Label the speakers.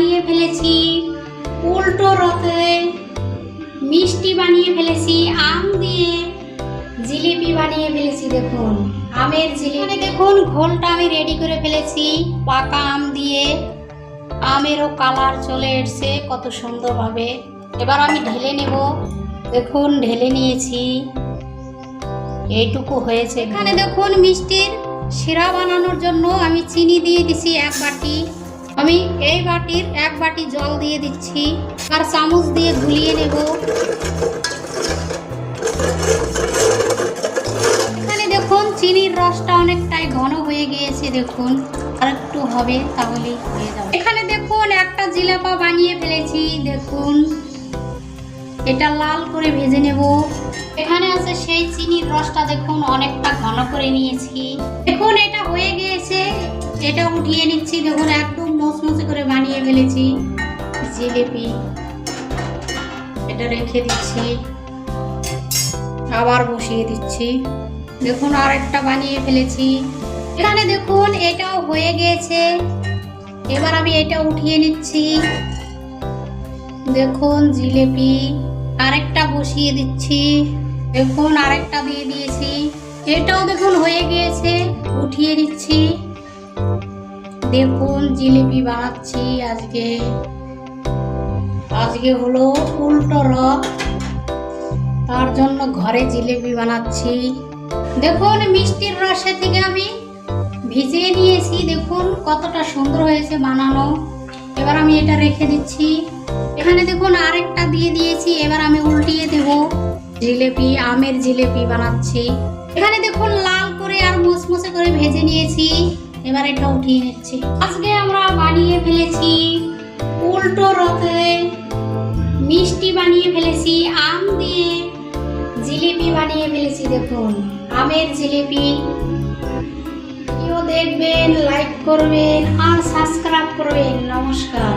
Speaker 1: বানিয়ে ফেলেছি, উল্টো রথে মিষ্টি বানিয়ে ফেলেছি, আম দিয়ে জিলিপি বানিয়ে ফেলেছি, দেখুন। আমের জিলিপি, দেখুন, ঘোলটা আমি রেডি করে ফেলেছি, পাকা আম দিয়ে। আমেরও কালার চলে এসছে, কত সুন্দরভাবে এবার আমি ঢেলে নেব, দেখুন, ঢেলে নিয়েছি। এইটুকু হয়েছে। এখানে দেখুন, মিষ্টির শিরা বানানোর জন্য আমি চিনি দিয়ে দিছি এক বাটি। আমি এই বাটির এক বাটি জল দিয়ে দিচ্ছি আর চামচ দিয়ে গুলিয়ে নেব। এখানে দেখুন, চিনির রসটা অনেকটাই ঘন হয়ে গিয়েছে, দেখুন। আর একটু হবে তাহলেই হয়ে যাবে। এখানে দেখুন, একটা জিলাপা বানিয়ে ফেলেছি, দেখুন। এটা লাল করে ভেজে নেব। এখানে আছে সেই চিনির রসটা দেখুন, অনেকটা ঘন করে নিয়েছি। দেখুন, এটা হয়ে গিয়েছে। এটা উঠিয়ে নিচ্ছি, দেখুন, একদম মচমচে করে বানিয়ে ফেলেছি। জিলিপি, এটা রেখে দিচ্ছি। আবার বসিয়ে দিচ্ছি। দেখুন আর একটা বানিয়ে ফেলেছি। এখানে দেখুন, এটাও হয়ে গিয়েছে। এবার আমি এটা উঠিয়ে নিচ্ছি। দেখুন, জিলিপি। আরেকটা বসিয়ে দিচ্ছি। দেখুন, আরেকটা দিয়ে দিয়েছি। এটাও দেখুন হয়ে গিয়েছে। উঠিয়ে দিচ্ছি। দেখুন, জিলিপি বানাচ্ছি আজকে। আজকে হলো উল্টো রথ। তার জন্য ঘরে জিলিপি বানাচ্ছি। দেখুন, মিষ্টির রসে থেকে আমি ভিজিয়ে নিয়েছি। দেখুন, কতটা সুন্দর হয়েছে বানানো। এবার আমি এটা রেখে দিচ্ছি। দিয়েছি এবার আমি উল্টিয়ে দেব। জিলেপি, আমের জিলেপি বানাচ্ছি। এখানে দেখুন, লাল করে আর মুসমুসে করে ভেজে নিয়েছি। এবার এটা উঠিয়ে নিচ্ছি। আজকে আমরা বানিয়ে ফেলেছি উল্টো রথে মিষ্টি বানিয়ে ফেলেছি, আম দিয়ে জিলিপি বানিয়ে ফেলেছি, দেখুন। আমের জিলিপি। ভিডিও দেখবেন লাইক করবেন আর সাবস্ক্রাইব করবেন। নমস্কার।